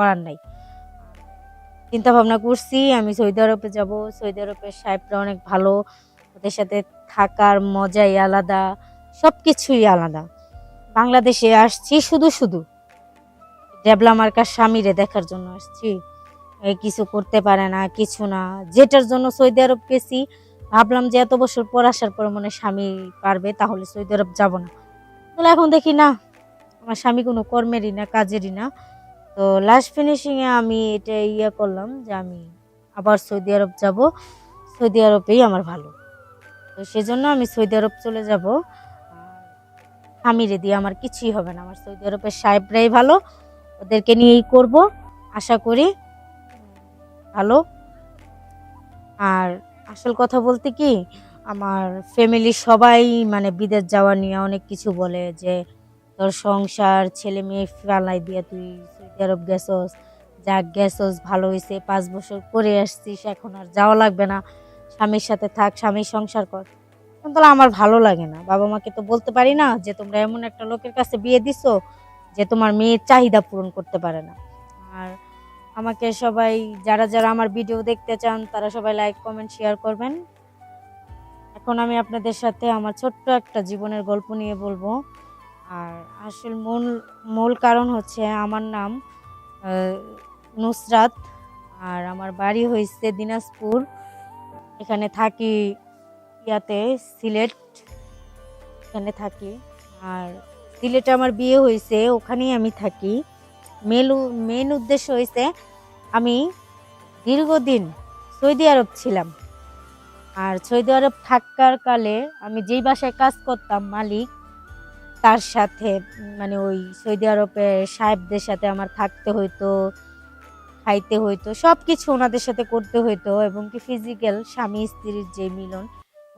করার নাই। চিন্তা ভাবনা করছি, আমি সৌদি আরবে যাব। সৌদি আরবের সাহেবরা অনেক ভালো। ওদের সাথে থাকার মজাই আলাদা সব কিছুই আলাদা। বাংলাদেশে আসছি শুধু শুধু। ডেবলা মার্কার স্বামীরে দেখার জন্য আসছি। কিছু করতে পারে না, কিছু না। যেটার জন্য সৌদি আরব গেছি, ভাবলাম যে এত বছর পর আসার পর মনে স্বামী পারবে, তাহলে সৌদি আরব যাব না। তাহলে এখন দেখি না, আমার স্বামী কোনো কর্মেরই না, কাজেরই না। তো লাস্ট ফিনিশিংয়ে আমি এটা ইয়ে করলাম যে আমি আবার সৌদি আরব যাব। সৌদি আরবেই আমার ভালো। তো সেজন্য আমি সৌদি আরব চলে যাব। স্বামীরে দিয়ে আমার কিছুই হবে না। আমার সৌদি আরবের সাহেবরাই ভালো। ওদেরকে নিয়েই করব, আশা করি ভালো। আর আসল কথা বলতে কি, আমার ফ্যামিলির সবাই মানে বিদেশ যাওয়া নিয়ে অনেক কিছু বলে যে তোর সংসার, ছেলে মেয়ে ফেলাই দিয়ে তুই সৌদি আরব গেছস, যাক গেছস, ভালো হয়েছে পাঁচ বছর করে আসছিস, এখন আর যাওয়া লাগবে না। স্বামীর সাথে থাক, স্বামীর সংসার কর। তাহলে আমার ভালো লাগে না। বাবা মাকে তো বলতে পারি না যে, তোমরা এমন একটা লোকের কাছে বিয়ে দিছো যে, তোমার মেয়ের চাহিদা পূরণ করতে পারে না। আর আমাকে সবাই, যারা যারা আমার ভিডিও দেখতে চান, তারা সবাই লাইক কমেন্ট শেয়ার করবেন। এখন আমি আপনাদের সাথে আমার ছোট্ট একটা জীবনের গল্প নিয়ে বলব। আর আসল মূল মূল কারণ হচ্ছে আমার নাম নুসরাত আর আমার বাড়ি হয়েছে দিনাজপুর। এখানে থাকি ইয়াতে, সিলেট, এখানে থাকি। আর সিলেটে আমার বিয়ে হয়েছে ওখানেই আমি থাকি। মেল মেন উদ্দেশ্য হয়েছে আমি দীর্ঘদিন সৌদি আরব ছিলাম। আর সৌদি আরব থাকার কালে আমি যেই বাসায় কাজ করতাম, মালিক তার সাথে মানে ওই সৌদি আরবের সাহেবদের সাথে আমার থাকতে হইতো, খাইতে হইতো সব কিছু ওনাদের সাথে করতে হইতো এবং কি ফিজিক্যাল স্বামী স্ত্রীর যে মিলন,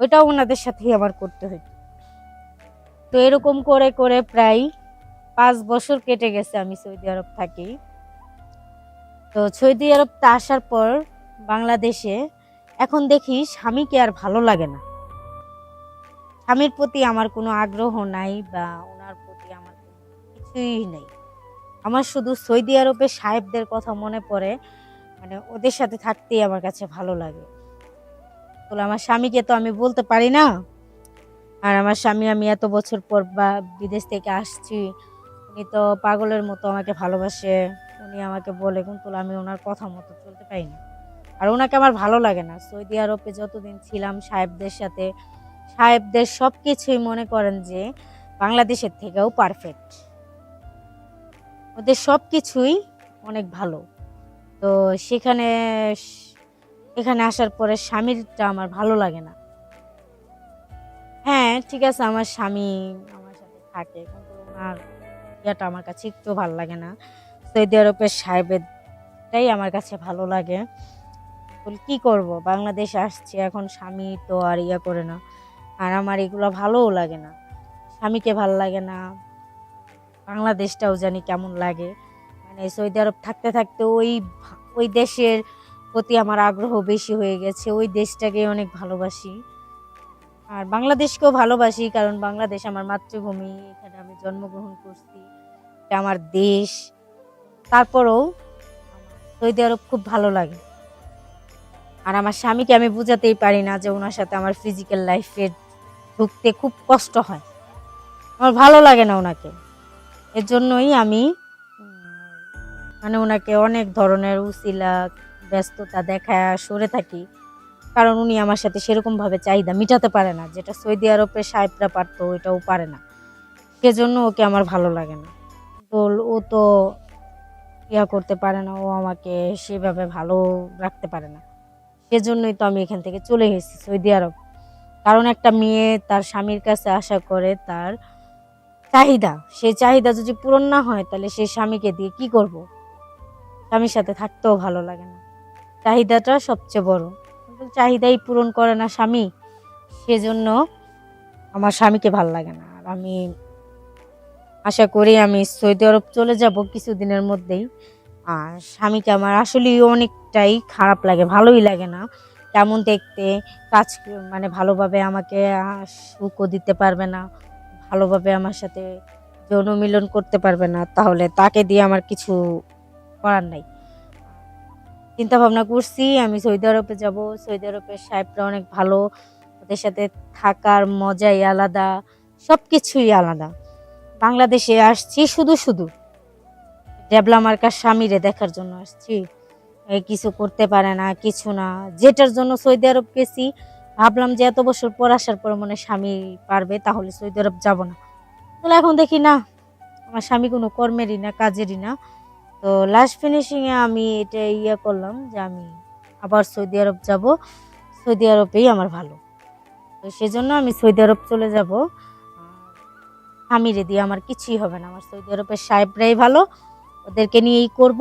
ওইটাও ওনাদের সাথেই আমার করতে হইতো। তো এরকম করে করে প্রায় পাঁচ বছর কেটে গেছে আমি সৌদি আরব থাকি। তো সৌদি আরব তা আসার পর বাংলাদেশে এখন দেখি স্বামীকে আর ভালো লাগে না। স্বামীর প্রতি আমার কোনো আগ্রহ নাই বা ওনার প্রতি আমার কিছুই নেই। আমার শুধু সৌদি আরবের সাহেবদের কথা মনে পড়ে মানে ওদের সাথে থাকতেই আমার কাছে ভালো লাগে। তো আমার স্বামীকে তো আমি বলতে পারি না। আর আমার স্বামী, আমি এত বছর পর বা বিদেশ থেকে আসছি, উনি তো পাগলের মতো আমাকে ভালোবাসে। উনি আমাকে বলে কিন্তু আমি ওনার কথা মতো চলতে পারি না। আর ওনাকে আমার ভালো লাগে না। সৌদি আরবে যতদিন ছিলাম সাহেবদের সাথে সাহেবদের সব কিছুই মনে করেন যে বাংলাদেশের থেকেও পারফেক্ট ওদের সব কিছুই অনেক ভালো। তো সেখানে এখানে আসার পরে স্বামীরটা আমার ভালো লাগে না। হ্যাঁ ঠিক আছে, আমার স্বামী আমার সাথে থাকে, কিন্তু ওনার ইয়েটা আমার কাছে একটু ভালো লাগে না। সৌদি আরবের সাহেবেরটাই আমার কাছে ভালো লাগে। কি করব? বাংলাদেশে আসছি, এখন স্বামী তো আর ইয়া করে না। আর আমার এগুলো ভালোও লাগে না। স্বামীকে ভালো লাগে না। বাংলাদেশটাও জানি কেমন লাগে। মানে সৌদি আরব থাকতে থাকতে ওই ওই দেশের প্রতি আমার আগ্রহ বেশি হয়ে গেছে। ওই দেশটাকে অনেক ভালোবাসি। আর বাংলাদেশকেও ভালোবাসি কারণ বাংলাদেশ আমার মাতৃভূমি। এখানে আমি জন্মগ্রহণ করছি। এটা আমার দেশ। তারপরেও সৌদি আরব খুব ভালো লাগে। আর আমার স্বামীকে আমি বোঝাতেই পারি না যে ওনার সাথে আমার ফিজিক্যাল লাইফে ঢুকতে খুব কষ্ট হয়। আমার ভালো লাগে না ওনাকে। এর জন্যই আমি মানে ওনাকে অনেক ধরনের উসিলা, ব্যস্ততা দেখায় সরে থাকি। কারণ উনি আমার সাথে সেরকমভাবে চাহিদা মিটাতে পারে না। যেটা সৌদি আরবের সাহেবরা পারতো, ওইটাও পারে না। সেজন্য ওকে আমার ভালো লাগে না। তো ও তো ইয়া করতে পারে না, ও আমাকে সেভাবে ভালো রাখতে পারে না। সেজন্যই তো আমি এখান থেকে চলে গেছি সৌদি আরব। কারণ একটা মেয়ে তার স্বামীর কাছে আশা করে তার চাহিদা। সেই চাহিদা যদি পূরণ না হয়, তাহলে সেই স্বামীকে দিয়ে কি করব? স্বামীর সাথে থাকতেও ভালো লাগে না। চাহিদাটা সবচেয়ে বড়। চাহিদাই পূরণ করে না স্বামী, সেজন্য আমার স্বামীকে ভালো লাগে না। আর আমি আশা করি আমি সৌদি আরব চলে যাব কিছুদিনের মধ্যেই। আর স্বামীকে আমার আসলেই অনেকটাই খারাপ লাগে, ভালোই লাগে না। কেমন দেখতে, কাজ মানে ভালোভাবে আমাকে সুখও দিতে পারবে না, ভালোভাবে আমার সাথে যৌন মিলন করতে পারবে না, তাহলে তাকে দিয়ে আমার কিছু করার নাই। চিন্তা ভাবনা করছি, আমি সৌদি আরবে যাব। সৌদি আরবের সাহেবরা অনেক ভালো, ওদের সাথে থাকার মজাই আলাদা সব কিছুই আলাদা। বাংলাদেশে আসছি শুধু শুধু। ডেবলা মার্কার স্বামীরে দেখার জন্য আসছি। কিছু করতে পারে না, কিছু না। যেটার জন্য সৌদি আরব গেছি, ভাবলাম যে এত বছর পর আসার পর মনে স্বামী পারবে, তাহলে সৌদি আরব যাব না। তাহলে এখন দেখি না, আমার স্বামী কোনো কর্মেরই না, কাজেরই না। তো লাস্ট ফিনিশিংয়ে আমি এটা ইয়ে করলাম যে আমি আবার সৌদি আরব যাব। সৌদি আরবেই আমার ভালো। তো সেজন্য আমি সৌদি আরব চলে যাব। স্বামীরে দিয়ে আমার কিছুই হবে না। আমার সৌদি আরবের সাহেবরাই ভালো, ওদেরকে নিয়েই করব।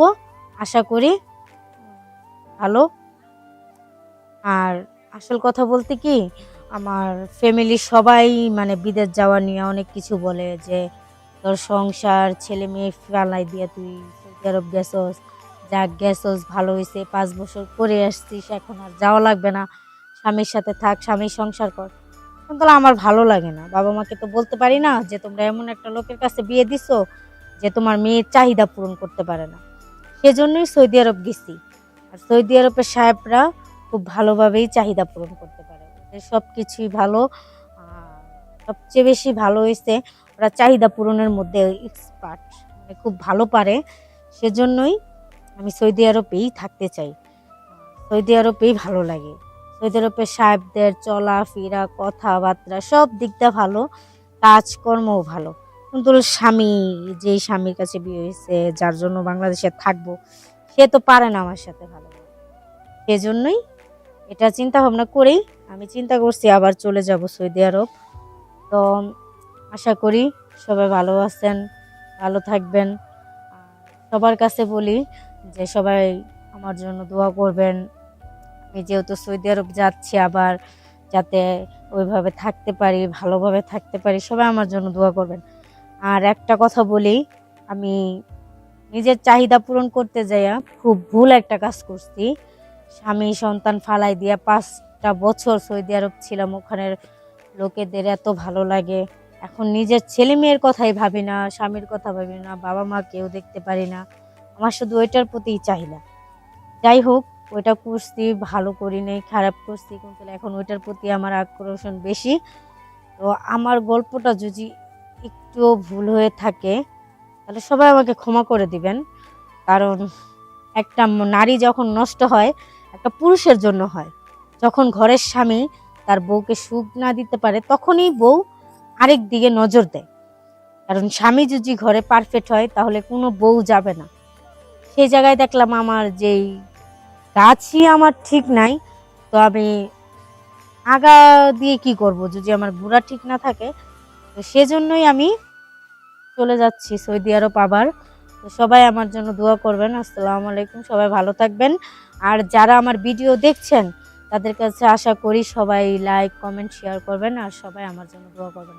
আশা করি ভালো। আর আসল কথা বলতে কি, আমার ফ্যামিলির সবাই মানে বিদেশ যাওয়া নিয়ে অনেক কিছু বলে যে, তোর সংসার ছেলে মেয়ে ফেলাই দিয়ে তুই সৌদি আরব গেছস, যাক গেছস, ভালো হয়েছে পাঁচ বছর করে আসছিস, এখন আর যাওয়া লাগবে না, স্বামীর সাথে থাক স্বামীর সংসার কর। তাহলে আমার ভালো লাগে না। বাবা মাকে তো বলতে পারি না যে, তোমরা এমন একটা লোকের কাছে বিয়ে দিছো যে, তোমার মেয়ের চাহিদা পূরণ করতে পারে না। সেজন্যই সৌদি আরব গেছি। আর সৌদি আরবের সাহেবরা খুব ভালোভাবেই চাহিদা পূরণ করতে পারে। সব কিছুই ভালো সবচেয়ে বেশি ভালো হয়েছে ওরা চাহিদা পূরণের মধ্যে এক্সপার্ট মানে খুব ভালো পারে। সেজন্যই আমি সৌদি আরবেই থাকতে চাই। সৌদি আরবেই ভালো লাগে। সৌদি আরবের সাহেবদের চলাফেরা, কথাবার্তা সব দিকটা ভালো, কাজকর্মও ভালো। কিন্তু স্বামী, যেই স্বামীর কাছে বিয়ে হয়েছে, যার জন্য বাংলাদেশে থাকব সে তো পারে না আমার সাথে ভালো সেজন্যই এটা চিন্তা ভাবনা করেই আমি চিন্তা করছি আবার চলে যাব সৌদি আরব। তো আশা করি সবাই ভালো আছেন, ভালো থাকবেন। সবার কাছে বলি যে সবাই আমার জন্য দোয়া করবেন। আমি যেহেতু সৌদি আরব যাচ্ছি আবার যাতে ওইভাবে থাকতে পারি, ভালোভাবে থাকতে পারি, সবাই আমার জন্য দোয়া করবেন। আর একটা কথা বলি, আমি নিজের চাহিদা পূরণ করতে যাইয়া খুব ভুল একটা কাজ করছি। স্বামী, সন্তান ফালাই দিয়া পাঁচটা বছর সৌদি আরব ছিলাম ওখানের লোকেদের এত ভালো লাগে। এখন নিজের ছেলে মেয়ের কথাই ভাবি না, স্বামীর কথা ভাবি না, বাবা মা কেউ দেখতে পারি না। আমার শুধু ওইটার প্রতিই চাহিদা। যাই হোক, ওইটা করছি, ভালো করি নেই, খারাপ করছি, কিন্তু এখন ওইটার প্রতি আমার আকর্ষণ বেশি। তো আমার গল্পটা যদি একটুও ভুল হয়ে থাকে তাহলে সবাই আমাকে ক্ষমা করে দিবেন। কারণ একটা নারী যখন নষ্ট হয়, একটা পুরুষের জন্য হয়, যখন ঘরের স্বামী তার বউকে সুখ না দিতে পারে, তখনই বউ আরেক দিকে নজর দেয়। কারণ স্বামী যদি ঘরে পারফেক্ট হয়, তাহলে কোনো বউ যাবে না। সেই জায়গায় দেখলাম আমার যেই গাছই আমার ঠিক নাই, তো আমি আগা দিয়ে কি করব? যদি আমার গুড়া ঠিক না থাকে, তো সেজন্যই আমি চলে যাচ্ছি সৌদি আরব আবার। সবাই আমার জন্য দোয়া করবেন। আসসালামু আলাইকুম, সবাই ভালো থাকবেন। আর যারা আমার ভিডিও দেখছেন, তাদের কাছে আশা করি সবাই লাইক কমেন্ট শেয়ার করবেন। আর সবাই আমার জন্য দোয়া করবেন।